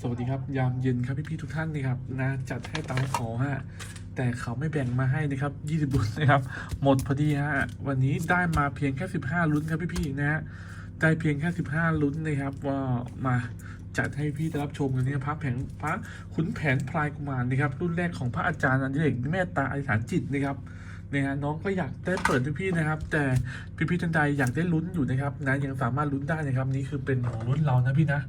สวัสดีครับ ยามเย็นครับพี่ๆทุกท่านนะครับนะจัดให้ตามขอฮะแต่เขาไม่แบ่งมาให้นะครับ 20 ลุ้นนะครับ หมดพอดีฮะ วันนี้ได้มาเพียงแค่ 15 ลุ้นครับพี่ๆนะฮะ ได้เพียงแค่ 15 ลุ้นนะครับ ว่ามาจัดให้พี่ได้รับชมกันนี่พระแผงพระขุนแผนพลายกุมารนะครับ รุ่นแรกของพระอาจารย์อันเด็กเมตตาอธิษฐานจิตนะครับนะฮะน้องก็อยากได้เปิดให้พี่นะครับ แต่พี่ๆท่านใดอยากได้ลุ้นอยู่นะครับนะยังสามารถลุ้นได้นะครับนี่คือเป็นของรุ่นเรานะพี่นะ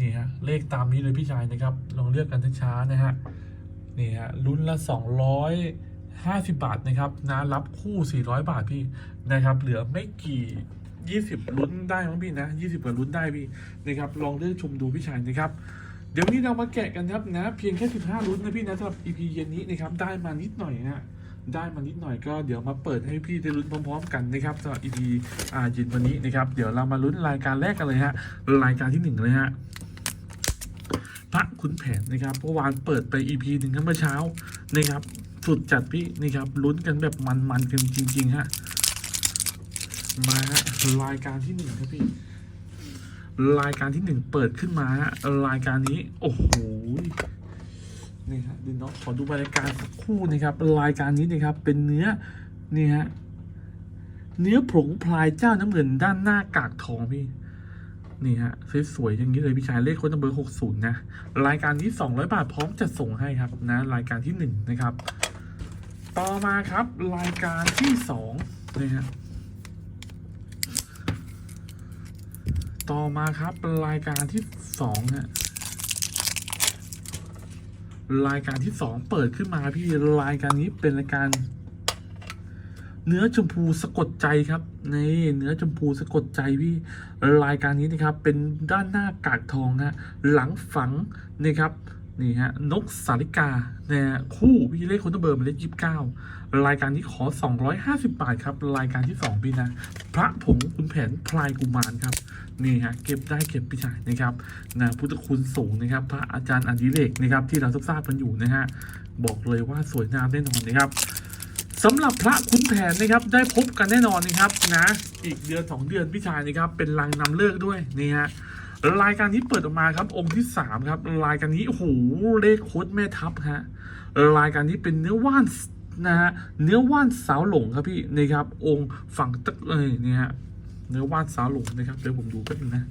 นี่ฮะเลขตามนี้เลยพี่ชายนะครับ ลองเลือกกันช้าๆนะฮะนี่ฮะลุ้นละสองร้อยห้าสิบาทนะครับนะรับคู่สี่ร้อยบาทพี่นะครับ เหลือไม่กี่ยี่สิบลุ้นได้มั้งพี่นะยี่สิบกว่าลุ้นได้พี่นะครับ ลองเลือกชมดูพี่ชายนะครับเดี๋ยววันนี้เรามาแกะกันครับนะ เพียงแค่สิบห้าลุ้นนะพี่นะสำหรับ EP เย็นนี้นะครับได้มานิดหน่อยนะได้มานิดหน่อยก็เดี๋ยวมาเปิดให้พี่ได้ลุ้นพร้อมๆ กันนะครับสำหรับ EP อ่าเย็นวันนี้นะครับ เดี๋ยวเรามาลุ้นรายการแรกกันเลยฮะรายการที่หนึ่งเลยฮะ ระขุนแผนนะครับเมื่อวานเปิดไป EP หนึ่งครับเมื่อเช้านะครับสุดจัดพี่นะครับลุ้นกันแบบมันๆกันจริง ๆ ฮะ มาฮะรายการที่หนึ่งครับพี่ รายการที่หนึ่งเปิดขึ้นมาฮะรายการนี้ โอ้โหนี่ฮะดินน้องขอดูรายการสักคู่นะครับรายการนี้นะครับ เป็นเนื้อนี่ฮะเนื้อผงพลายเจ้าน้ำเงินด้านหน้ากากทองพี่ นี่ฮะสวยๆอย่างนี้เลยพี่ชายเลขคนัมเบอร์หกศูนย์นะ รายการที่สองร้อยบาทพร้อมจะส่งให้ครับนะรายการที่หนึ่งนะครับ ต่อมาครับรายการที่สองนี่ฮะต่อมาครับรายการที่สองฮะรายการที่สองเปิดขึ้นมาพี่รายการนี้เป็นรายการ เนื้อชมพูสะกดใจครับนี่เนื้อชมพูสะกดใจพี่รายการนี้นะครับ เป็นด้านหน้ากากทองฮะหลังฝังนี่ครับนี่ฮะนกสาริกาเนี่ยคู่พี่เลขคนตัวเบอร์มาเลขยี่สิบเก้ารายการนี้ขอ 250 บาทครับ รายการที่ 2 พี่นะ พระผงคุณแผนพลายกุมารครับนี่ฮะเก็บได้เก็บพี่ชายนะครับนะพุทธคุณสูงนะครับ พระอาจารย์อดิเรกนะครับที่เราทราบกันอยู่นะฮะบอกเลยว่าสวยงามแน่นอนนะครับ สำหรับพระคุณแผนนะครับได้พบกันแน่นอนนะครับนะอีกเดือนสองเดือนพี่ชายนะครับเป็นลังนำเลิกด้วยนี่ฮะรายการนี้เปิดออกมาครับองค์ที่สามครับรายการนี้โอ้โหเลขโค้ดแม่ทัพฮะรายการนี้เป็นเนื้อว่านนะฮะเนื้อว่านสาวหลงครับพี่นี่ครับ องค์ฝั่งตะเอ้ยนี่ฮะเนื้อว่านสาวหลงนะครับเดี๋ยวผมดูแป๊บนึงนะ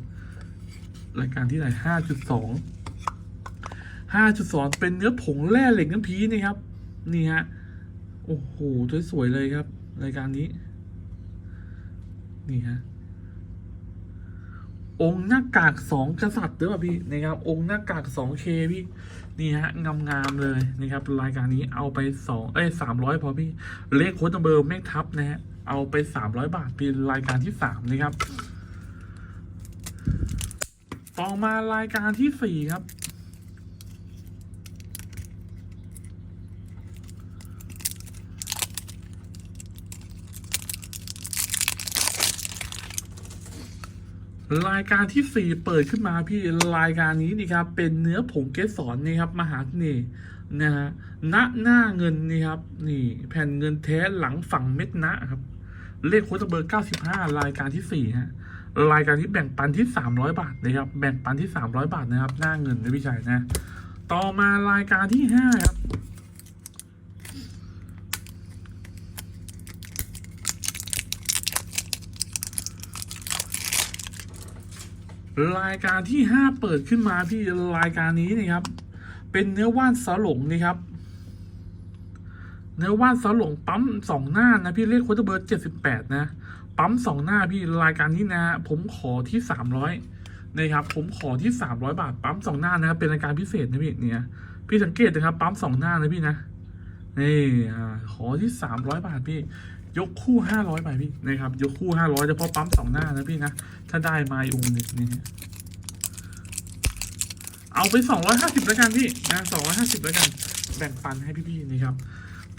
รายการที่ไหนห้าจุดสองห้าจุดสองเป็นเนื้อผงแร่เหล็กน้ำพีนี่ครับนี่ฮะ โอ้โหสวยๆเลยครับ รายการนี้ นี่ฮะองค์หน้ากากสองกษัตริย์หรือเปล่าพี่นะครับ องค์หน้ากากสองเคพี่นี่ฮะงามๆเลยนะครับ รายการนี้เอาไปสองเอ้ยสามร้อยพอพี่เลขโค้ดนัมเบอร์แม่ทับนะฮะเอาไปสามร้อยบาทเป็นรายการที่สามนะครับ ต่อมารายการที่สี่ครับ รายการที่สี่เปิดขึ้นมาพี่รายการนี้นี่ครับเป็นเนื้อผงเกสรนี่ครับมหาเสน่ห์นะฮะณหน้าเงินนี่ครับนี่แผ่นเงินแท้หลังฝั่งเม็ดนะครับ เลขโค้ดเบอร์ 95 รายการที่สี่ฮะ รายการที่แบ่งปันที่ 300 บาทนะครับ แบ่งปันที่ 300 บาทนะครับ หน้าเงินนะพี่ชายนะ ต่อมารายการที่ห้าครับ รายการที่ห้าเปิดขึ้นมาพี่รายการนี้นะครับ เป็นเนื้อว่านสาหลงนี่ครับ เนื้อว่านสาหลงปั๊มสองหน้านะพี่เลขโค้ดเบอร์เจ็ดสิบแปดนะ ปั๊มสองหน้าพี่รายการนี้นะ ผมขอที่สามร้อยนะครับ ผมขอที่สามร้อยบาทปั๊มสองหน้านะครับเป็นรายการพิเศษนะพี่เนี่ยพี่สังเกตนะครับปั๊มสองหน้านะพี่นะนี่ขอที่สามร้อยบาทพี่ ยกคู่ห้าร้อยไปพี่นะครับ ยกคู่ห้าร้อยเฉพาะปั๊มสองหน้านะพี่นะ ถ้าได้มาอีกองหนึ่งนี่เอาไปสองร้อยห้าสิบแล้วกันพี่นะสองร้อยห้าสิบแล้วกันแบ่งปันให้พี่ๆนะครับ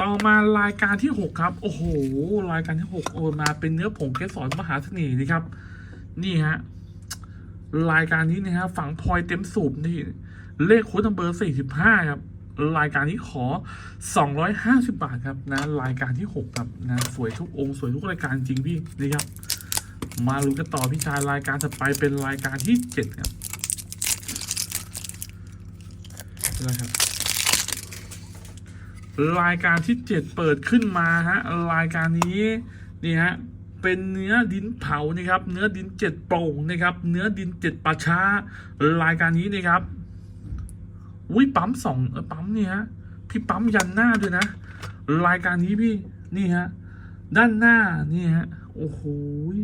ต่อมารายการที่หกครับ โอ้โห รายการที่หกโอนมาเป็นเนื้อผงเกสรมหาเสน่ห์นี่ครับ นี่ฮะรายการนี้นะฮะฝังพลอยเต็มสูบนี่ เลขโค้ดนัมเบอร์สี่สิบห้าครับ รายการนี้ขอ 250 บาทครับนะรายการที่ 6 ครับนะสวยทุกองค์สวยทุกรายการจริงพี่นะครับ มาลุ้นกันต่อพี่ชายรายการถัดไปเป็นรายการที่ 7 ครับนะครับรายการที่เจ็ดเปิดขึ้นมาฮะรายการนี้นี่ฮะเป็นเนื้อดินเผานะครับ เนื้อดินเจ็ดโปร่งนะครับ เนื้อดินเจ็ดป่าช้ารายการนี้นะครับ อุ้ยปั๊มสองเออปั๊มนี่ฮะพี่ปั๊มยันหน้าด้วยนะ รายการนี้พี่นี่ฮะด้านหน้านี่ฮะโอ้โหย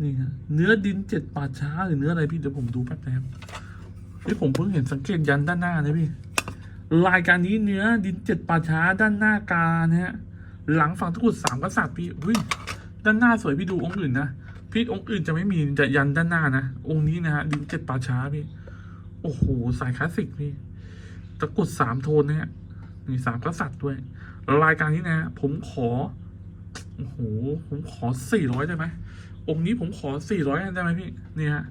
นี่ฮะเนื้อดินเจ็ดป่าช้าหรือเนื้ออะไรพี่เดี๋ยวผมดูแป๊บนะครับเฮ้ยผมเพิ่งเห็นสังเกตยันด้านหน้านะพี่รายการนี้เนื้อดินเจ็ดป่าช้าด้านหน้ากานะฮะหลังฝั่งตะกุดสามกษัตริย์พี่อุ้ยด้านหน้าสวยพี่ดูองค์อื่นนะพี่องค์อื่นจะไม่มีแต่ยันด้านหน้านะองค์นี้นะฮะดินเจ็ดป่าช้าพี่ อ้โห สายคลาสสิกพี่ตะกรุดสามโทนนะฮะมีสามกษัตริย์ด้วย รายการนี้นะผมขอ โอ้โห ผมขอสี่ร้อยได้ไหม องค์นี้ผมขอสี่ร้อยได้ไหมพี่ นี่ฮะ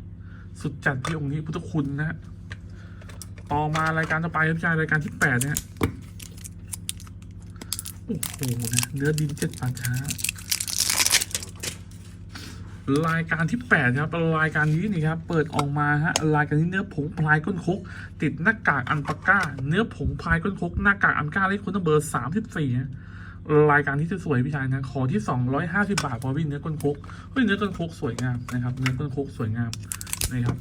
สุดจัดพี่องค์นี้พุทธคุณนะฮะ ต่อมารายการต่อไปครับพี่ชายรายการที่แปดเนี่ยโอ้โหนะเนื้อดินเจ็ดป่าช้า รายการที่แปดครับรายการนี้นี่ครับเปิดออกมาฮะรายการนี้เนื้อผงพลายก้นคก ติดหน้ากากอันปาก้า เนื้อผงพลายก้นคกหน้ากากอันก้าเลขคุณเบอร์สามสิบสี่รายการที่สวยพี่ชายนะขอที่สองร้อยห้าสิบาทพอพี่เนื้อก้นคกเฮ้ยเนื้อก้นคกสวยงามนะครับเนื้อก้นคกสวยงามนะครับ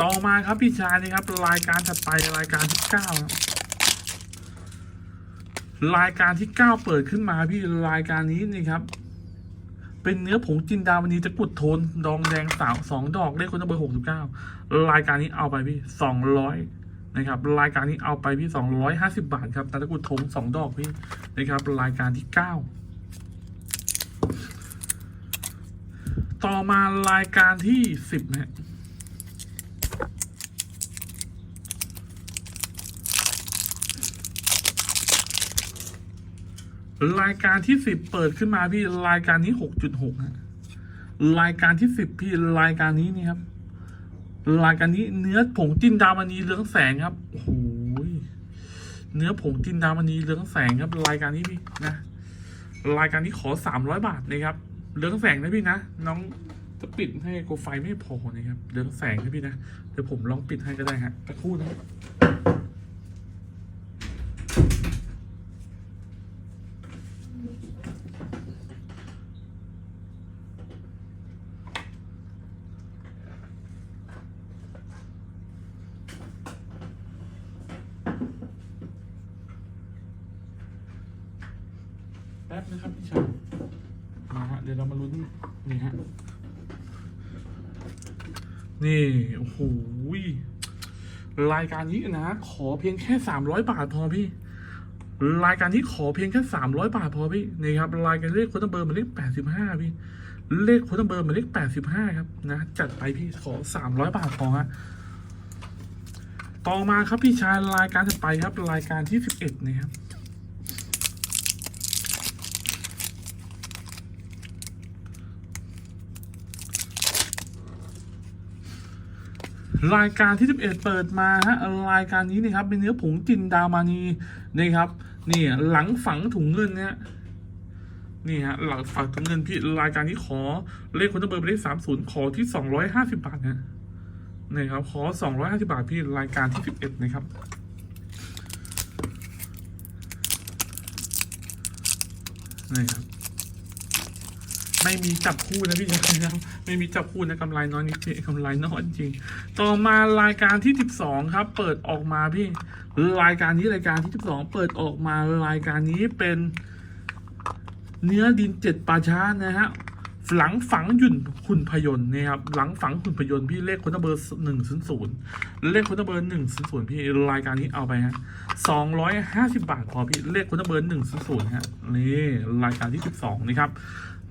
ต่อมาครับพี่ชายนะครับ รายการถัดไปรายการที่เก้าครับรายการที่เก้าเปิดขึ้นมาพี่รายการนี้นี่ครับ เป็นเนื้อผงจินดาวนีจะกุดโทนดองแดงสาวสองดอกเลขคนเบอร์หกสิบเก้ารายการนี้เอาไปพี่สองร้อยนะครับรายการนี้เอาไปพี่สองร้อยห้าสิบาทครับตะกุดโทนสองดอกพี่นะครับรายการที่เก้าต่อมารายการที่สิบนะ รายการที่สิบเปิดขึ้นมาพี่รายการนี้หกจุดหกฮะรายการที่สิบพี่รายการนี้นี่ครับ รายการนี้เนื้อผงจินดามณีเรืองแสงครับโอ้โหเนื้อผงจินดามณีเรืองแสงครับ รายการนี้พี่นะรายการนี้ขอสามร้อยบาทนะครับเรืองแสงนะพี่นะน้องจะปิดให้โกไฟไม่พอนะครับเรืองแสงนะพี่นะเดี๋ยวผมลองปิดให้ก็ได้ฮะสักครู่นะ แป๊บนะครับพี่ชายมาฮะเดี๋ยวเรามาลุ้นนี่ฮะนี่โอ้โหรายการนี้นะ ขอเพียงแค่สามร้อยบาทพอพี่ รายการนี้ขอเพียงแค่สามร้อยบาทพอพี่นี่ครับรายการเลขโคนเบอร์มาเลขแปดสิบห้าพี่ เลขโคนเบอร์มาเลขแปดสิบห้าครับนะจัดไปพี่ขอสามร้อยบาทพอฮะต่อมาครับพี่ชายรายการถัดไปครับรายการที่สิบเอ็ดนะครับ รายการที่ 11 เปิดมาฮะรายการนี้นะครับเป็นเนื้อผงจินดามานีนะครับนี่หลังฝังถุงเงินเนี่ยนี่ฮะหลังฝังถุงเงินพี่รายการนี้ขอเลขคนเบอร์ไปเลขสามศูนย์ขอที่สองร้อยห้าสิบาทนะนี่ครับขอสองร้อยห้าสิบาทพี่รายการที่สิบเอ็ดนะครับนี่ครับ ไม่มีจับคู่นะพี่ชายนะไม่มีจับคู่นะกำไรน้อยนิดเดียวกำไรน้อยจริง ต่อมารายการที่ 12 ครับ เปิดออกมาพี่ รายการนี้รายการที่ 12 เปิดออกมารายการนี้เป็น เนื้อดินเจ็ดป่าช้านะฮะหลังฝังหยุ่นหุ่นพยนต์นะครับหลังฝังหุ่นพยนต์พี่เลขคนเบอร์หนึ่งศูนย์ศูนย์เลขคนเบอร์หนึ่งศูนย์ศูนย์พี่รายการนี้เอาไปฮะสองร้อยห้าสิบบาทพอพี่เลขคนเบอร์หนึ่งศูนย์ศูนย์ฮะนี่รายการที่สิบสองนี่ครับ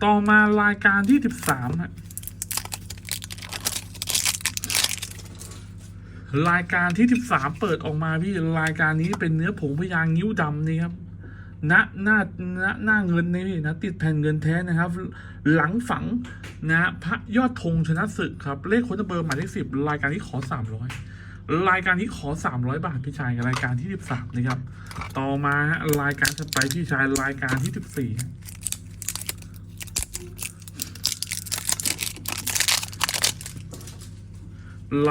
ต่อมารายการที่สิบสามฮะรายการที่13เปิดออกมาพี่รายการนี้เป็นเนื้อผงพยางนิ้วดำนี่ครับณหน้าณหน้าเงินนี่พี่นะติดแผ่นเงินแท้นะครับ หลังฝังนะพระยอดธงชนะศึกครับ เลขคนเบอร์หมายเลขสิบรายการนี้ขอ300รายการนี้ขอ 300 บาทพี่ชายรายการที่ 13 นะครับ ต่อมาฮะรายการถัดไปพี่ชายรายการที่ 14ฮะ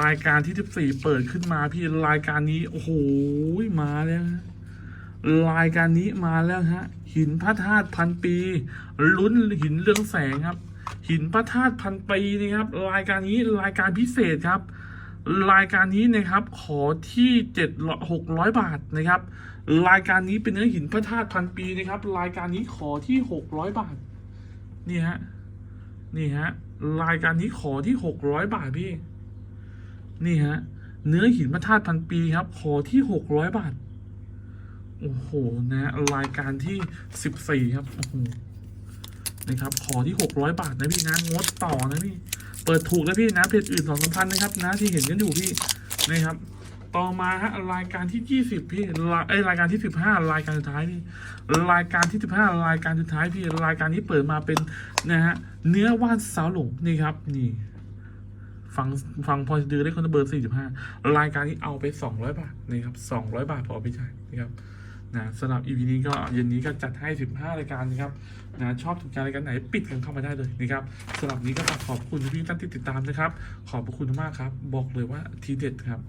รายการที่ 14 เปิดขึ้นมาพี่รายการนี้ โอ้โหมาแล้วฮะรายการนี้มาแล้วฮะ หินพระธาตุพันปี ลุ้นหินเรืองแสงครับ หินพระธาตุพันปีนี่ครับ รายการนี้รายการพิเศษครับ รายการนี้นะครับ ขอที่เจ็ดหกร้อยบาทนะครับ รายการนี้เป็นเนื้อหินพระธาตุพันปีนะครับ รายการนี้ขอที่หกร้อยบาท นี่ฮะนี่ฮะรายการนี้ขอที่หกร้อยบาทพี่ นี่ฮะ เนื้อหินพระธาตุพันปีครับ ขอที่หกร้อยบาท โอ้โห นะ รายการที่สิบสี่ครับ โอ้โห นะครับ ขอที่หกร้อยบาทนะพี่นะ งดต่อนะพี่ เปิดถูกแล้วพี่นะ เพจอื่นสองสามพันนะครับ นะ ที่เห็นกันอยู่พี่ นะครับต่อมาฮะรายการที่ยี่สิบพี่รายเอ้รายการที่สิบห้ารายการสุดท้ายพี่รายการที่สิบห้ารายการสุดท้ายพี่รายการนี้เปิดมาเป็นนะฮะเนื้อว่านสาวหลงนี่ครับนี่ ฟังฟังพอจะดูได้คนเบอร์สี่สิบห้ารายการนี้เอาไปสองร้อยบาทนะครับสองร้อยบาทพอพี่ชายนะครับนะสำหรับอีพีนี้ก็เย็นนี้ก็จัดให้สิบห้ารายการนะครับนะชอบถูกใจรายการไหนปิดกันเข้ามาได้เลยนะครับสำหรับนี้ก็ขอบคุณที่ท่านที่ติดตามนะครับ ขอบพระคุณมากครับ บอกเลยว่าทีเด็ดครับ